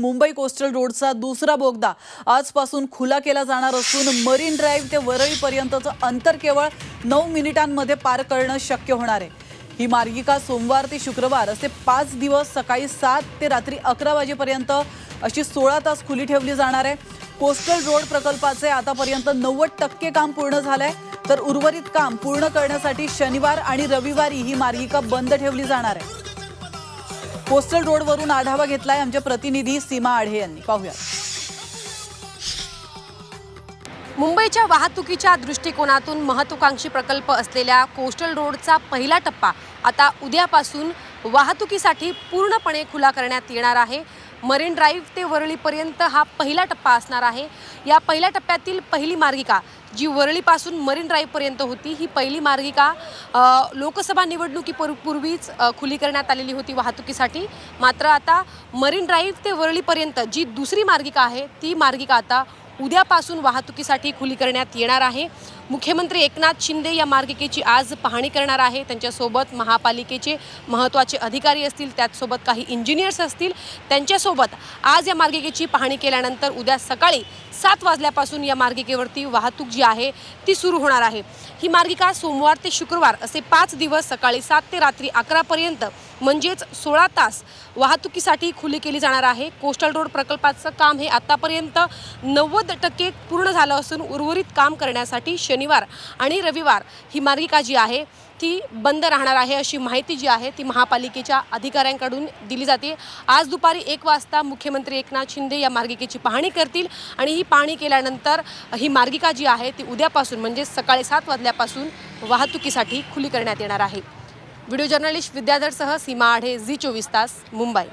Mumbai coastal रोडचा दुसरा बोगदा आजपासून खुला केला जाणार असून मरीन ड्राईव्ह ते वरळीपर्यंतचं अंतर केवळ नऊ मिनिटांमध्ये पार करणं शक्य होणार आहे. ही मार्गिका सोमवार ते शुक्रवार असे पाच दिवस सकाळी सात ते रात्री अकरा वाजेपर्यंत अशी सोळा तास खुली ठेवली जाणार आहे. कोस्टल रोड प्रकल्पाचे आतापर्यंत नव्वद टक्के काम पूर्ण झालंय. तर उर्वरित काम पूर्ण करण्यासाठी शनिवार आणि रविवारी ही मार्गिका बंद ठेवली जाणार आहे. कोस्टल रोडवरून आढावा घेतलाय आमचे प्रतिनिधी सीमा आढे यांनी. पाहूया. मुंबईच्या वाहतुकीच्या दृष्टिकोनातून महत्वाकांक्षी प्रकल्प असलेल्या कोस्टल रोडचा पहिला टप्पा आता उद्यापासून वाहतुकीसाठी पूर्णपणे खुला करण्यात येणार आहे. मरीन ड्राईव्ह ते वरळीपर्यंत हा पहिला टप्पा असणार आहे. या पहिल्या टप्प्यातील पहिली मार्गिका जी वरळीपासून मरीन ड्राईव्हपर्यंत होती ही पहिली मार्गिका लोकसभा निवडणुकी पूर्वीच खुली करण्यात आलेली होती वाहतुकीसाठी. मात्र आता मरीन ड्राईव्ह ते वरळीपर्यंत जी दुसरी मार्गिका आहे ती मार्गिका आता उद्यापासून वाहतुकीसाठी खुली करण्यात येणार आहे. मुख्यमंत्री एकनाथ शिंदे या मार्गिकेची आज पाहणी करणार आहे. त्यांच्यासोबत महापालिकेचे महत्त्वाचे अधिकारी असतील त्याचसोबत काही इंजिनियर्स असतील. त्यांच्यासोबत आज या मार्गिकेची पाहणी केल्यानंतर उद्या सकाळी सात वाजल्यापासून या मार्गिकेवरती वाहतूक जी आहे ती सुरू होणार आहे. ही मार्गिका सोमवार ते शुक्रवार असे पाच दिवस सकाळी सात ते रात्री अकरापर्यंत म्हणजेच सोळा तास वाहतुकीसाठी खुली केली जाणार आहे. कोस्टल रोड प्रकल्पाचं काम हे आतापर्यंत नव्वद टक्के पूर्ण झालं असून उर्वरित काम करण्यासाठी शनिवार आणि रविवार ही मार्गिका जी आहे ती बंद राहणार आहे अशी माहिती जी आहे ती महापालिकेच्या अधिकाऱ्यांकडून दिली जाते. आज दुपारी एक वाजता मुख्यमंत्री एकनाथ शिंदे या मार्गिकेची पाहणी करतील आणि ही पाहणी केल्यानंतर ही मार्गिका जी आहे ती उद्यापासून म्हणजे सकाळी सात वाजल्यापासून वाहतुकीसाठी खुली करण्यात येणार आहे. व्हिडिओ जर्नलिस्ट विद्याधरसह सीमा आढे झी चोवीस तास मुंबई.